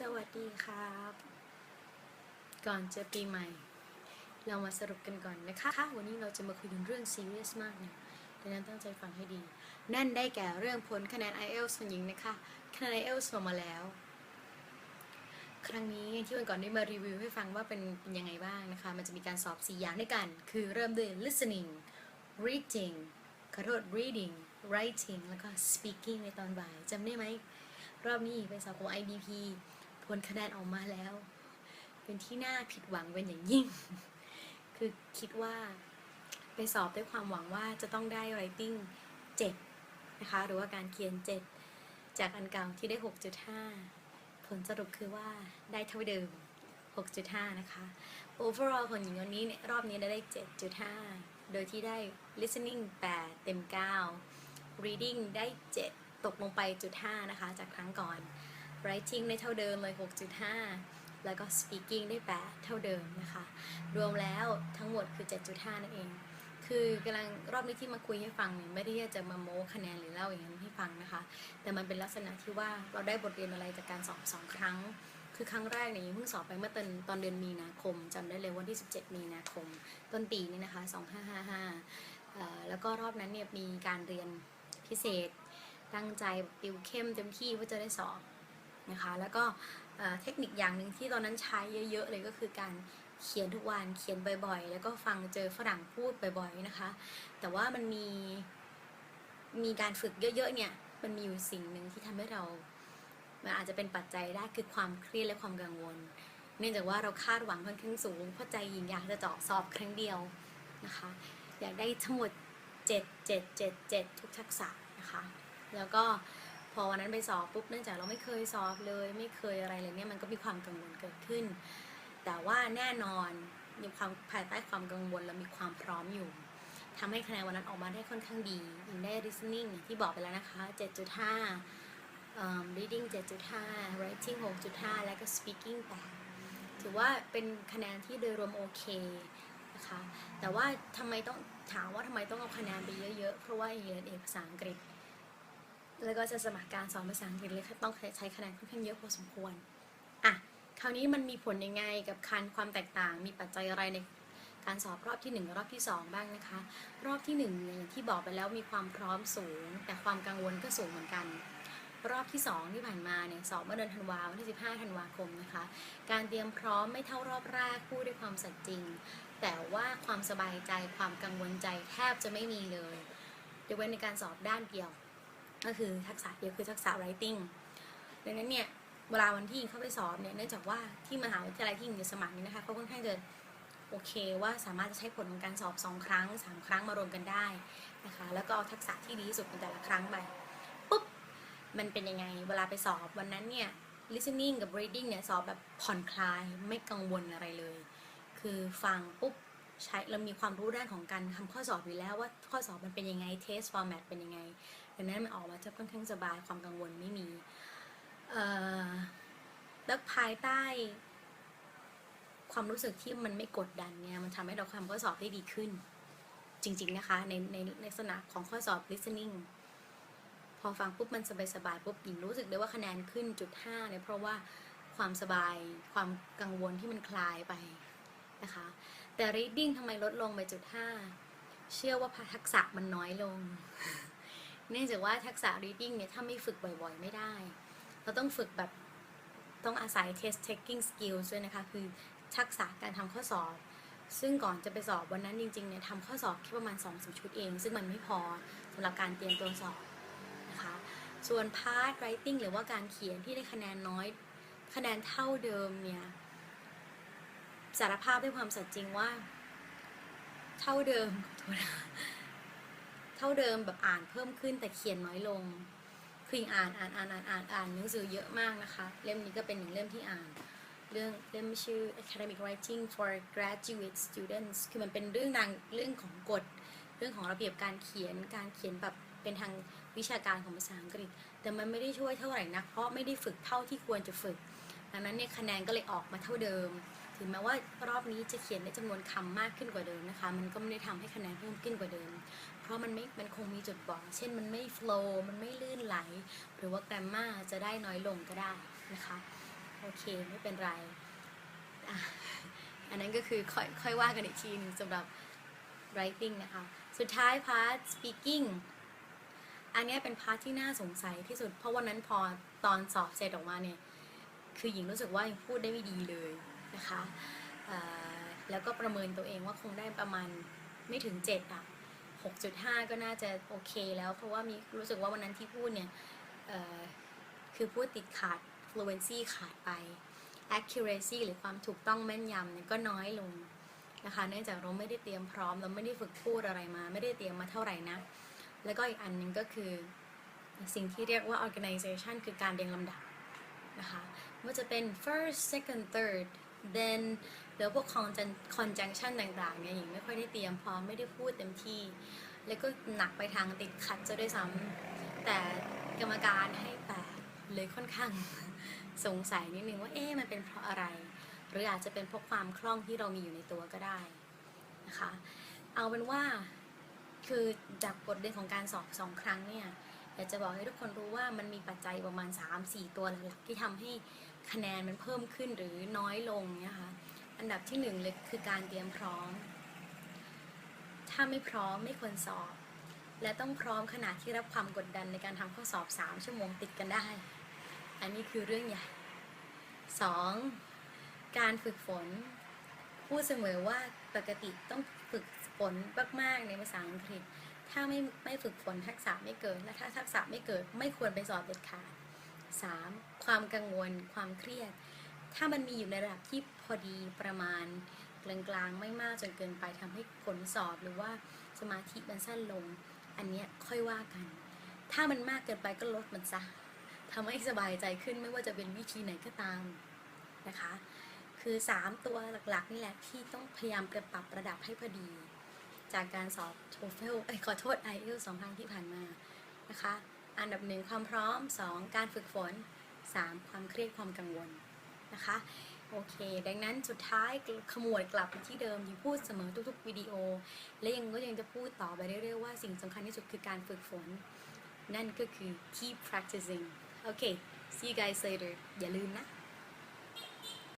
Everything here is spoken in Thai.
สวัสดีครับ ก่อนจะปีใหม่ เรามาสรุปกันก่อนนะคะ วันนี้เราจะมาคุยถึงเรื่องซีเรียสมากเนี่ยดังนั้นตั้งใจฟังให้ดี นั่นได้แก่เรื่องผลคะแนน IELTS ของหญิงนะคะ คะแนน IELTS ออกมาแล้ว ครั้งนี้ที่วันก่อนได้มารีวิวให้ฟังว่าเป็นเป็นยังไงบ้างนะคะ มันจะมีการสอบ 4 อย่างด้วยกัน คือเริ่มด้วย listening reading ขอโทษ reading writing แล้วก็ speaking ในตอนบ่ายจำได้ไหม รอบนี้เป็นสอบของ IBP ผลคะแนนออกมาแล้ว เป็นที่น่าผิดหวังเป็นอย่างยิ่ง คือคิดว่าไปสอบด้วยความหวังว่าจะต้องได้ writing 7นะคะ หรือว่าการเขียน 7 จากอันเก่าที่ได้ 6.5 ผลสรุปคือว่าได้เท่าเดิม 6.5 นะคะ overall ของหญิงวันนี้รอบนี้ได้ 7.5 โดยที่ได้ listening 8 เต็ม 9 reading ได้ 7 ตกลงไปจุด5นะคะ จากครั้งก่อน writing ได้เท่าเดิมเลย 6.5 แล้วก็ speaking ได้ 8 เท่าเดิมนะคะ รวมแล้วทั้งหมดคือ 7.5 นั่นเอง คือกำลังรอบนี้ที่มาคุยให้ฟังเนี่ยไม่ได้จะมาโม้คะแนนหรือเล่าอย่างนั้นให้ฟังนะคะ แต่มันเป็นลักษณะที่ว่าเราได้บทเรียนอะไรจากการสอบสองครั้ง คือครั้งแรกเนี่ยเพิ่งสอบไปเมื่อตอนตอนเดือนมีนาคมจำได้เลยวันที่ 17 มีนาคม ต้นปีนี้นะคะ 2555 แล้วก็รอบนั้นเนี่ยมีการเรียนพิเศษตั้งใจติวเข้มเต็มที่เพื่อจะได้สอบ นะคะ แล้วก็เทคนิคอย่างหนึ่งที่ตอนนั้นใช้เยอะ ๆ เลยก็คือการเขียนทุกวันเขียนบ่อยๆ แล้วก็ฟังเจอฝรั่งพูดบ่อยๆนะคะ แต่ว่ามันมีมีการฝึกเยอะๆเนี่ยมันมีอยู่สิ่งหนึ่งที่ทำให้เรามันอาจจะเป็นปัจจัยได้คือความเครียดและความกังวล เนื่องจากว่าเราคาดหวังค่อนข้างสูงเพราะใจหญิงอยากจะเจาะสอบครั้งเดียวนะคะ อยากได้ทั้งหมด 7 7 7 7 ทุกทักษะนะคะ แล้วก็ พอวันนั้นไปสอบปุ๊บเนื่องจากเราไม่เคยสอบเลยไม่เคยอะไรเลยเนี่ยมันก็มีความกังวลเกิดขึ้น แต่ว่าแน่นอนมีความภายใต้ความกังวลและมีความพร้อมอยู่ทำให้คะแนนวันนั้นออกมาได้ค่อนข้างดียิงได้ listening ที่บอกไปแล้วนะคะ 7.5 reading 7.5 writing 6.5 แล้วก็ speaking 8ถือว่าเป็นคะแนนที่โดยรวมโอเคนะคะแต่ว่าทำไมต้องถามว่าทำไมต้องเอาคะแนนไปเยอะๆ เพราะว่าเรียนเอกภาษาอังกฤษ แล้วก็จะสมัครการสอนภาษาอังกฤษเลยต้องใช้คะแนนค่อนข้างเยอะพอสมควรอะคราวนี้มันมีผลยังไงกับคันความแตกต่าง มีปัจจัยอะไรในการสอบรอบที่ 1 รอบที่ 2 บ้างนะคะ รอบที่1นี่ยอย่างที่บอกไปแล้วมีความพร้อมสูง แต่ความกังวลก็สูงเหมือนกัน รอบที่ 2 ที่ผ่านมาเนี่ยสอบเมื่อเดือนธันวาวันที่ 15 ธันวาคมนะคะ การเตรียมพร้อมไม่เท่ารอบแรกพูดด้วยความสัตย์จริง แต่ว่าความสบายใจความกังวลใจแทบจะไม่มีเลยยกเว้นในการสอบด้านเดียว ก็คือทักษะเดียวคือทักษะ writing ดังนั้นเนี่ยเวลาวันที่เข้าไปสอบเนี่ยเนื่องจากว่าที่มหาวิทยาลัยที่ยิงจะสมัครนี่นะคะเขาค่อนข้างจะโอเคว่าสามารถจะใช้ผลของการสอบ2ครั้ง3 ครั้งมารวมกันได้นะคะแล้วก็เอาทักษะที่ดีที่สุดในแต่ละครั้งไปปุ๊บมันเป็นยังไงเวลาไปสอบวันนั้นเนี่ย listening กับ reading เนี่ยสอบแบบผ่อนคลายไม่กังวลอะไรเลย คือฟังปุ๊บใช้เรามีความรู้ด้านของการทำข้อสอบอยู่แล้วว่าข้อสอบมันเป็นยังไง test format เป็นยังไง ดังนั้นมันออกมาจะค่อนข้างสบายความกังวลไม่มีแล้วภายใต้ ความรู้สึกที่มันไม่กดดันเนี่ย มันทำให้เราทำข้อสอบได้ดีขึ้น จริง ๆ นะคะ ในในลักษณะของข้อสอบ listening พอฟังปุ๊บมันสบายๆปุ๊บหญิงรู้สึกได้ว่าคะแนนขึ้นจุดห้าเนี่ยเพราะว่าความสบายความกังวลที่มันคลายไปนะคะ แต่ reading ทำไมลดลงไปจุดห้าเชื่อว่าทักษะมันน้อยลง เนื่องจากว่าทักษะ reading เนี่ยถ้าไม่ฝึกบ่อยๆ ไม่ได้ เราต้องฝึกแบบต้องอาศัย test taking skills ด้วยนะคะ คือทักษะการทำข้อสอบ ซึ่งก่อนจะไปสอบวันนั้นจริงๆเนี่ยทำข้อสอบแค่ประมาณ2อสชุดเอง ซึ่งมันไม่พอสำหรับการเตรียมตัวสอบนะคะ ส่วน part writing หรือว่าการเขียนที่ได้คะแนนน้อย คะแนนเท่าเดิมเนี่ยสารภาพด้วยความสัตย์จริงว่า เท่าเดิมขอโทษนะ เท่าเดิมแบบอ่านเพิ่มขึ้นแต่เขียนน้อยลงคืออ่านอ่านอ่านอ่านอ่านอ่านหนังสือเยอะมากนะคะ เล่มนี้ก็เป็นหนึ่งเล่มที่อ่าน เรื่องเล่มชื่อ academic writing for graduate students คือมันเป็นเรื่องดังเรื่องของกฎ เรื่องของระเบียบการเขียนการเขียนแบบเป็นทางวิชาการของภาษาอังกฤษ แต่มันไม่ได้ช่วยเท่าไหร่นัก เพราะไม่ได้ฝึกเท่าที่ควรจะฝึก ดังนั้นเนี่ยคะแนนก็เลยออกมาเท่าเดิม ถึงแม้ว่ารอบนี้จะเขียนได้จำนวนคำมากขึ้นกว่าเดิมนะคะ มันก็ไม่ได้ทำให้คะแนนเพิ่มขึ้นกว่าเดิม ราะมันไม่มันคงมีจุดบอดเช่นมันไม่ flow มันไม่ลื่นไหล หรือว่า grammar จะได้น้อยลงก็ได้นะคะ โอเคไม่เป็นไรอันนั้นก็คือค่อยค่อยว่ากันอีกทีนึงสำหรับ writing นะคะ สุดท้าย part speaking อันนี้เป็นพาร์ทที่น่าสงสัยที่สุด เพราะวันนั้นพอตอนสอบเสร็จออกมาเนี่ย คือหญิงรู้สึกว่ายังพูดได้ไม่ดีเลยนะคะ แล้วก็ประเมินตัวเองว่าคงได้ประมาณไม่ถึง 7 อะ 6.5 ก็น่าจะโอเคแล้ว เพราะว่ามีรู้สึกว่าวันนั้นที่พูดเนี่ยคือพูดติดขาด fluency ขาดไป accuracy หรือความถูกต้องแม่นยำเนี่ยก็น้อยลงนะคะเนื่องจากเราไม่ได้เตรียมพร้อม เราไม่ได้ฝึกพูดอะไรมา ไม่ได้เตรียมมาเท่าไหร่นะ แล้วก็อีกอันหนึ่งก็คือสิ่งที่เรียกว่า organization คือการเรียงลำดับนะคะว่าจะเป็น first second third then แล้วพวก conjun- conjunction ต่างๆเนี่ยหญิงไม่ค่อยได้เตรียมพร้อมไม่ได้พูดเต็มที่ แล้วก็หนักไปทางติดขัดจะด้วยซ้ำแต่กรรมการให้แปดเลยค่อนข้างสงสัยนิดนึงว่าเอ๊ะมันเป็นเพราะอะไร หรืออาจจะเป็นเพราะความคล่องที่เรามีอยู่ในตัวก็ได้นะคะเอาเป็นว่าคือจากบทเรียนของการสอบสองครั้งเนี่ยอยากจะบอกให้ทุกคนรู้ว่ามันมีปัจจัยประมาณ 3-4 ตัวหลักๆที่ทำให้คะแนนมันเพิ่มขึ้นหรือน้อยลงเนี่ยค่ะ อันดับที่หนึ่งเลยคือการเตรียมพร้อม ถ้าไม่พร้อมไม่ควรสอบ และต้องพร้อมขนาดที่รับความกดดันในการทำข้อสอบ 3 ชั่วโมงติดกันได้ อันนี้คือเรื่องใหญ่ 2. การฝึกฝน พูดเสมอว่าปกติต้องฝึกฝนมากๆในภาษาอังกฤษ ถ้าไม่ไม่ฝึกฝนทักษะไม่เกิด และถ้าทักษะไม่เกิด ไม่ควรไปสอบเด็ดขาด 3. ความกังวล ความเครียด ถ้ามันมีอยู่ในระดับที่พอดีประมาณกลางๆ ไม่มากจนเกินไปทำให้ผลสอบหรือว่าสมาธิมันสั้นลง อันเนี้ยค่อยว่ากัน ถ้ามันมากเกินไปก็ลดมันซะทำให้สบายใจขึ้นไม่ว่าจะเป็นวิธีไหนก็ตามนะคะ คือ 3 ตัวหลักๆ นี่แหละที่ต้องพยายามปรับระดับให้พอดี จากการสอบ TOEFL เอ้ขอโทษ IELTS สองครั้งที่ผ่านมานะคะ อันดับหนึ่งความพร้อม 2 การฝึกฝน 3 ความเครียดความกังวล นะคะ โอเค ดังนั้นสุดท้ายขมวดกลับไปที่เดิมที่พูดเสมอทุกๆวิดีโอ และยังก็ยังจะพูดต่อไปเรื่อยๆว่าสิ่งสำคัญที่สุดคือการฝึกฝน นั่นก็คือ keep practicing โอเค see you guys later อย่าลืมนะ